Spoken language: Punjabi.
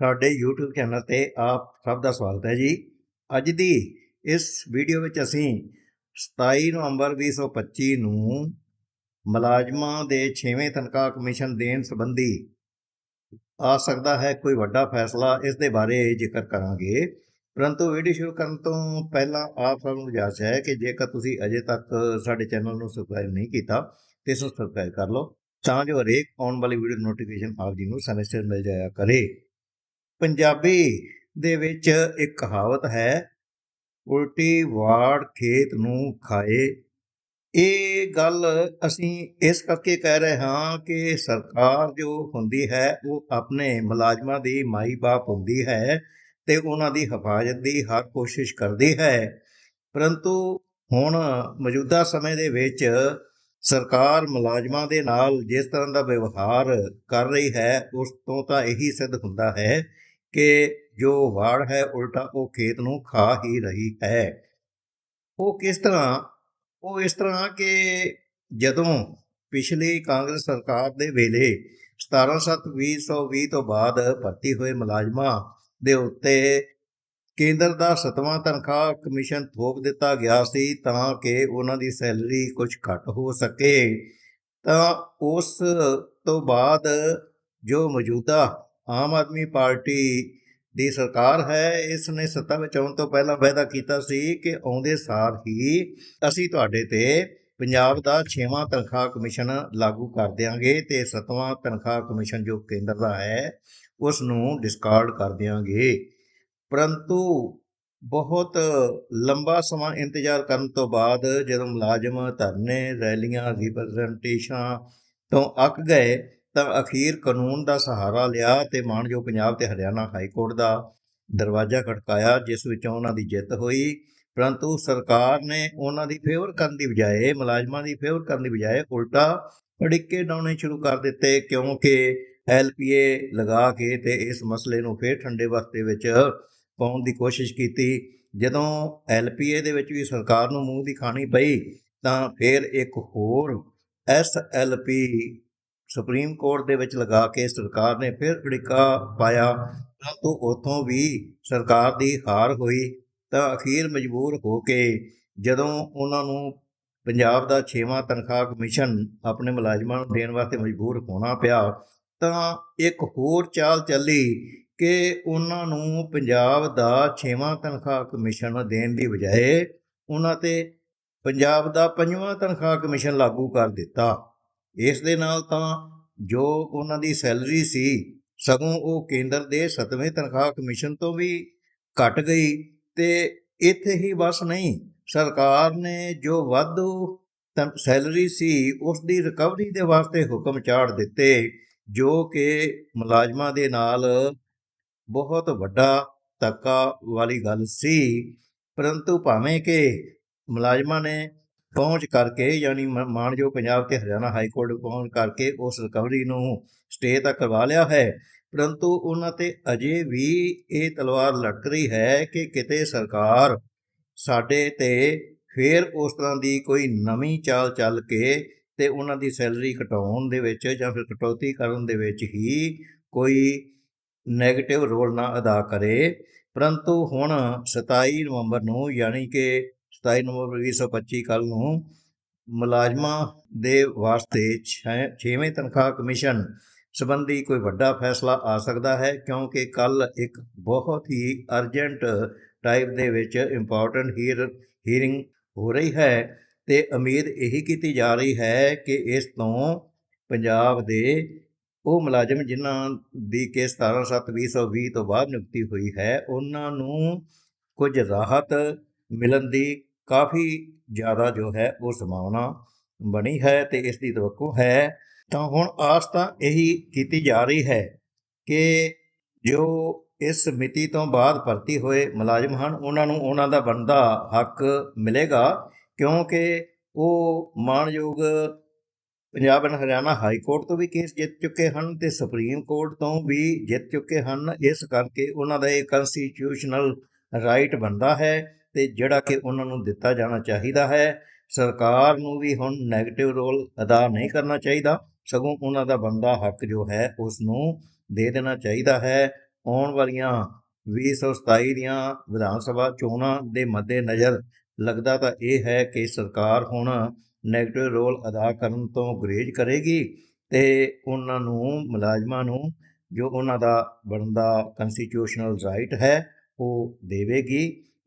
ਸਾਡੇ YouTube ਚੈਨਲ ਤੇ ਆਪ ਸਭ ਦਾ ਸਵਾਗਤ ਹੈ ਜੀ। ਅੱਜ ਦੀ ਇਸ ਵੀਡੀਓ ਵਿੱਚ ਅਸੀਂ 27 ਨਵੰਬਰ 2025 ਨੂੰ ਮੁਲਾਜ਼ਮਾਂ ਦੇ 6ਵੇਂ ਤਨਖਾਹ ਕਮਿਸ਼ਨ ਦੇਣ ਸੰਬੰਧੀ ਆ ਸਕਦਾ ਹੈ ਕੋਈ ਵੱਡਾ ਫੈਸਲਾ, ਇਸ ਦੇ ਬਾਰੇ ਜ਼ਿਕਰ ਕਰਾਂਗੇ। ਪਰੰਤੂ ਵੀਡੀਓ ਸ਼ੁਰੂ ਕਰਨ ਤੋਂ ਪਹਿਲਾਂ ਆਪ ਸਭ ਨੂੰ ਗੁਜ਼ਾਰਿਸ਼ ਹੈ ਕਿ ਜੇਕਰ ਤੁਸੀਂ ਅਜੇ ਤੱਕ ਸਾਡੇ ਚੈਨਲ ਨੂੰ ਸਬਸਕ੍ਰਾਈਬ ਨਹੀਂ ਕੀਤਾ, ਤੇ ਇਸ ਨੂੰ ਸਬਸਕ੍ਰਾਈਬ ਕਰ ਲਓ, ਤਾਂ ਜੋ ਹਰੇਕ ਆਉਣ ਵਾਲੀ ਵੀਡੀਓ ਨੋਟੀਫਿਕੇਸ਼ਨ ਆਪ ਜੀ ਨੂੰ ਸਮੇਂ ਸਿਰ ਮਿਲ ਜਾਇਆ ਕਰੇ। ਪੰਜਾਬੀ ਦੇ ਵਿੱਚ ਇੱਕ ਕਹਾਵਤ ਹੈ, ਉਲਟੀ ਵਾੜ ਖੇਤ ਨੂੰ ਖਾਏ। ਇਹ ਗੱਲ ਅਸੀਂ ਇਸ ਕਰਕੇ ਕਹਿ ਰਹੇ ਹਾਂ ਕਿ ਸਰਕਾਰ ਜੋ ਹੁੰਦੀ ਹੈ, ਉਹ ਆਪਣੇ ਮੁਲਾਜ਼ਮਾਂ ਦੀ ਮਾਈ ਬਾਪ ਹੁੰਦੀ ਹੈ ਤੇ ਉਹਨਾਂ ਦੀ ਹਿਫਾਜ਼ਤ ਦੀ ਹਰ ਕੋਸ਼ਿਸ਼ ਕਰਦੀ ਹੈ। ਪਰੰਤੂ ਹੁਣ ਮੌਜੂਦਾ ਸਮੇਂ ਦੇ ਵਿੱਚ ਸਰਕਾਰ ਮੁਲਾਜ਼ਮਾਂ ਦੇ ਨਾਲ ਜਿਸ ਤਰ੍ਹਾਂ ਦਾ ਵਿਵਹਾਰ ਕਰ ਰਹੀ ਹੈ, ਉਸ ਤੋਂ ਤਾਂ ਇਹੀ ਸਿੱਧ ਹੁੰਦਾ ਹੈ ਕਿ ਜੋ ਵਾੜ ਹੈ ਉਲਟਾ ਉਹ ਖੇਤ ਨੂੰ ਖਾ ਹੀ ਰਹੀ ਹੈ। ਉਹ ਕਿਸ ਤਰ੍ਹਾਂ, ਉਹ ਇਸ ਤਰ੍ਹਾਂ ਕਿ ਜਦੋਂ ਪਿਛਲੀ ਕਾਂਗਰਸ ਸਰਕਾਰ ਦੇ ਵੇਲੇ 17/7/2020 ਤੋਂ ਬਾਅਦ ਭਰਤੀ ਹੋਏ ਮੁਲਾਜ਼ਮਾਂ ਦੇ ਉੱਤੇ ਕੇਂਦਰ ਦਾ ਸਤਵਾਂ ਤਨਖਾਹ ਕਮਿਸ਼ਨ ਥੋਪ ਦਿੱਤਾ ਗਿਆ ਸੀ ਤਾਂ ਕਿ ਉਹਨਾਂ ਦੀ ਸੈਲਰੀ ਕੁਝ ਘੱਟ ਹੋ ਸਕੇ, ਤਾਂ ਉਸ ਤੋਂ ਬਾਅਦ ਜੋ ਮੌਜੂਦਾ ਆਮ ਆਦਮੀ ਪਾਰਟੀ ਦੀ ਸਰਕਾਰ ਹੈ ਇਸ ਨੇ ਸੱਤਾ ਵਿੱਚ ਆਉਣ ਤੋਂ ਪਹਿਲਾਂ ਵਾਅਦਾ ਕੀਤਾ ਸੀ ਕਿ ਆਉਂਦੇ ਸਾਲ ਹੀ ਅਸੀਂ ਤੁਹਾਡੇ ਤੇ ਪੰਜਾਬ ਦਾ 6ਵਾਂ ਤਨਖਾਹ ਕਮਿਸ਼ਨ ਲਾਗੂ ਕਰ ਦਿਆਂਗੇ ਤੇ 7ਵਾਂ ਤਨਖਾਹ ਕਮਿਸ਼ਨ ਜੋ ਕੇਂਦਰ ਦਾ ਹੈ ਉਸ ਨੂੰ ਡਿਸਕਾਰਡ ਕਰ ਦਿਆਂਗੇ। ਪਰੰਤੂ ਬਹੁਤ ਲੰਬਾ ਸਮਾਂ ਇੰਤਜ਼ਾਰ ਕਰਨ ਤੋਂ ਬਾਅਦ ਜਦੋਂ ਮੁਲਾਜ਼ਮ ਧਰਨੇ, ਰੈਲੀਆਂ ਰਿਪਰੈਜ਼ੈਂਟੇਸ਼ਨਾਂ ਤੋਂ ਅੱਕ ਗਏ ਤਾਂ ਅਖੀਰ ਕਾਨੂੰਨ ਦਾ ਸਹਾਰਾ ਲਿਆ ਤੇ ਮਾਨਯੋਗ ਪੰਜਾਬ ਤੇ ਹਰਿਆਣਾ ਹਾਈ ਕੋਰਟ ਦਾ ਦਰਵਾਜ਼ਾ ਖੜਕਾਇਆ, ਜਿਸ ਵਿੱਚ ਉਹਨਾਂ ਦੀ ਜਿੱਤ ਹੋਈ। ਪਰੰਤੂ ਸਰਕਾਰ ਨੇ ਉਹਨਾਂ ਦੀ ਫੇਵਰ ਕਰਨ ਦੀ ਬਜਾਏ, ਮੁਲਾਜ਼ਮਾਂ ਦੀ ਫੇਵਰ ਕਰਨ ਦੀ ਬਜਾਏ ਉਲਟਾ ਅੜਿੱਕੇ ਡਾਉਣੇ ਸ਼ੁਰੂ ਕਰ ਦਿੱਤੇ, ਕਿਉਂਕਿ ਐਲਪੀਏ ਲਗਾ ਕੇ ਤੇ ਇਸ ਮਸਲੇ ਨੂੰ ਫੇਰ ਠੰਡੇ ਵਕਤੇ ਵਿੱਚ ਪਾਉਣ ਦੀ ਕੋਸ਼ਿਸ਼ ਕੀਤੀ। ਜਦੋਂ ਐਲਪੀਏ ਦੇ ਵਿੱਚ ਵੀ ਸਰਕਾਰ ਨੂੰ ਮੂੰਹ ਦੀ ਖਾਣੀ ਪਈ, ਤਾਂ ਫਿਰ ਇੱਕ ਹੋਰ ਐਸਐਲਪੀ ਸੁਪਰੀਮ ਕੋਰਟ ਦੇ ਵਿੱਚ ਲਗਾ ਕੇ ਸਰਕਾਰ ਨੇ ਫਿਰ ਅੜਿੱਕਾ ਪਾਇਆ ਪਰੰਤੂ ਉਥੋਂ ਵੀ ਸਰਕਾਰ ਦੀ ਹਾਰ ਹੋਈ, ਤਾਂ ਅਖੀਰ ਮਜਬੂਰ ਹੋ ਕੇ ਜਦੋਂ ਉਹਨਾਂ ਨੂੰ ਪੰਜਾਬ ਦਾ 6ਵਾਂ ਤਨਖਾਹ ਕਮਿਸ਼ਨ ਆਪਣੇ ਮੁਲਾਜ਼ਮਾਂ ਨੂੰ ਦੇਣ ਵਾਸਤੇ ਮਜਬੂਰ ਹੋਣਾ ਪਿਆ, ਤਾਂ ਇੱਕ ਹੋਰ ਚਾਲ ਚੱਲੀ ਕਿ ਉਹਨਾਂ ਨੂੰ ਪੰਜਾਬ ਦਾ 6ਵਾਂ ਤਨਖਾਹ ਕਮਿਸ਼ਨ ਦੇਣ ਦੀ ਬਜਾਏ ਉਹਨਾਂ ਤੇ ਪੰਜਾਬ ਦਾ 5ਵਾਂ ਤਨਖਾਹ ਕਮਿਸ਼ਨ ਲਾਗੂ ਕਰ ਦਿੱਤਾ। ਇਸ ਦੇ ਨਾਲ ਤਾਂ ਜੋ ਉਹਨਾਂ ਦੀ ਸੈਲਰੀ ਸੀ, ਸਗੋਂ ਉਹ ਕੇਂਦਰ ਦੇ 7ਵੇਂ ਤਨਖਾਹ ਕਮਿਸ਼ਨ ਤੋਂ ਵੀ ਘਟ ਗਈ ਤੇ ਇੱਥੇ ਹੀ ਬਸ ਨਹੀਂ, ਸਰਕਾਰ ਨੇ ਜੋ ਵਾਧੂ ਤਨ- ਸੈਲਰੀ ਸੀ, ਉਸ ਦੀ ਰਿਕਵਰੀ ਦੇ ਵਾਸਤੇ ਹੁਕਮ ਚਾੜ ਦਿੱਤੇ, ਜੋ ਕਿ ਮੁਲਾਜ਼ਮਾਂ ਦੇ ਨਾਲ ਬਹੁਤ ਵੱਡਾ ਧੱਕਾ ਵਾਲੀ ਗੱਲ ਸੀ, ਪਰੰਤੂ ਭਾਵੇਂ ਕਿ ਮੁਲਾਜ਼ਮਾਂ ਨੇ ਪਹੁੰਚ ਕਰਕੇ ਯਾਨੀ ਮ- ਮਾਣਯੋਗ ਪੰਜਾਬ ਤੇ ਹਰਿਆਣਾ ਹਾਈ ਕੋਰਟ ਪਹੁੰਚ ਕਰਕੇ ਉਸ ਰਿਕਵਰੀ ਨੂੰ ਸਟੇ ਤਾਂ ਕਰਵਾ ਲਿਆ ਹੈ, ਪਰੰਤੂ ਉਹਨਾਂ ਤੇ ਅਜੇ ਵੀ ਇਹ ਤਲਵਾਰ ਲਟਕ ਰਹੀ ਹੈ ਕਿ ਕਿਤੇ ਸਰਕਾਰ ਸਾਡੇ ਤੇ ਫੇਰ ਉਸ ਤਰ੍ਹਾਂ ਦੀ ਕੋਈ ਨਵੀਂ ਚਾਲ ਚੱਲ ਕੇ ਤੇ ਉਹਨਾਂ ਦੀ ਸੈਲਰੀ ਘਟਾਉਣ ਦੇ ਵਿੱਚ ਜਾਂ ਫਿਰ ਕਟੌਤੀ ਕਰਨ ਦੇ ਵਿੱਚ ਹੀ ਕੋਈ ਨੈਗੇਟਿਵ ਰੋਲ ਨਾ ਅਦਾ ਕਰੇ। ਪਰੰਤੂ ਹੁਣ 27 ਨਵੰਬਰ ਨੂੰ ਯਾਨੀ ਕਿ 27 ਨਵੰਬਰ 2025 ਕੱਲ ਨੂੰ ਮੁਲਾਜ਼ਮਾਂ ਦੇ ਵਾਸਤੇ 6ਵੇਂ ਤਨਖਾਹ ਕਮਿਸ਼ਨ ਸੰਬੰਧੀ ਕੋਈ ਵੱਡਾ ਫੈਸਲਾ ਆ ਸਕਦਾ ਹੈ, ਕਿਉਂਕਿ ਕੱਲ ਇੱਕ ਬਹੁਤ ਹੀ ਅਰਜੈਂਟ ਟਾਈਪ ਦੇ ਵਿੱਚ ਇੰਪੋਰਟੈਂਟ ਹੀਅਰ ਹੀਰਿੰਗ ਹੋ ਰਹੀ ਹੈ ਤੇ ਉਮੀਦ ਇਹੀ ਕੀਤੀ ਜਾ ਰਹੀ ਹੈ ਕਿ ਇਸ ਤੋਂ ਪੰਜਾਬ ਦੇ ਉਹ ਮੁਲਾਜ਼ਮ ਜਿਨ੍ਹਾਂ ਦੀ ਕਿ 17/7/2020 ਤੋਂ ਬਾਅਦ ਨਿਯੁਕਤੀ ਹੋਈ ਹੈ, ਉਹਨਾਂ ਨੂੰ ਕੁਝ ਰਾਹਤ ਮਿਲਣ ਦੀ ਕਾਫੀ ਜ਼ਿਆਦਾ ਜੋ ਹੈ ਉਹ ਸੰਭਾਵਨਾ ਬਣੀ ਹੈ ਤੇ ਇਸ ਦੀ ਤਵੱਕੂ ਹੈ। ਤਾਂ ਹੁਣ ਆਸ ਤਾਂ ਇਹੀ ਕੀਤੀ ਜਾ ਰਹੀ ਹੈ ਕਿ ਜੋ ਇਸ ਮਿਤੀ ਤੋਂ ਬਾਅਦ ਭਰਤੀ ਹੋਏ ਮੁਲਾਜ਼ਮ ਹਨ, ਉਹਨਾਂ ਨੂੰ ਉਹਨਾਂ ਦਾ ਬਣਦਾ ਹੱਕ ਮਿਲੇਗਾ ਕਿਉਂਕਿ ਉਹ ਮਾਣਯੋਗ Punjab and Haryana high court ਤੋਂ ਵੀ ਕੇਸ ਜਿੱਤ ਚੁੱਕੇ ਹਨ ਤੇ ਸੁਪਰੀਮ ਕੋਰਟ ਤੋਂ ਵੀ ਜਿੱਤ ਚੁੱਕੇ ਹਨ। ਇਸ ਕਰਕੇ ਉਹਨਾਂ ਦਾ ਇਹ ਕਨਸਟੀਟਿਊਸ਼ਨਲ ਰਾਈਟ ਬਣਦਾ ਹੈ। ਤੇ ਜਿਹੜਾ ਕਿ ਉਹਨਾਂ ਨੂੰ ਦਿੱਤਾ ਜਾਣਾ ਚਾਹੀਦਾ ਹੈ, ਸਰਕਾਰ ਨੂੰ ਵੀ ਹੁਣ 네ਗੇਟਿਵ ਰੋਲ ਅਦਾ ਨਹੀਂ ਕਰਨਾ ਚਾਹੀਦਾ। ਸਗੋਂ ਉਹਨਾਂ ਦਾ ਬੰਦਾ ਹੱਕ ਜੋ ਹੈ ਉਸ ਨੂੰ ਦੇ ਦੇਣਾ ਚਾਹੀਦਾ ਹੈ। ਆਉਣ ਵਾਲੀਆਂ 2027 ਦੀਆਂ ਵਿਧਾਨ ਸਭਾ ਚੋਣਾਂ ਦੇ ਮੱਦੇਨਜ਼ਰ ਲੱਗਦਾ ਤਾਂ ਇਹ ਹੈ ਕਿ ਸਰਕਾਰ ਹੁਣ ਨੈਗੇਟਿਵ ਰੋਲ ਅਦਾ ਕਰਨ ਤੋਂ ਗੁਰੇਜ਼ ਕਰੇਗੀ ਤੇ ਉਹਨਾਂ ਨੂੰ, ਮੁਲਾਜ਼ਮਾਂ ਨੂੰ ਜੋ ਉਹਨਾਂ ਦਾ ਬਣਦਾ ਕਨਸਟੀਟਿਊਸ਼ਨਲ ਰਾਈਟ ਹੈ, ਉਹ ਦੇਵੇਗੀ।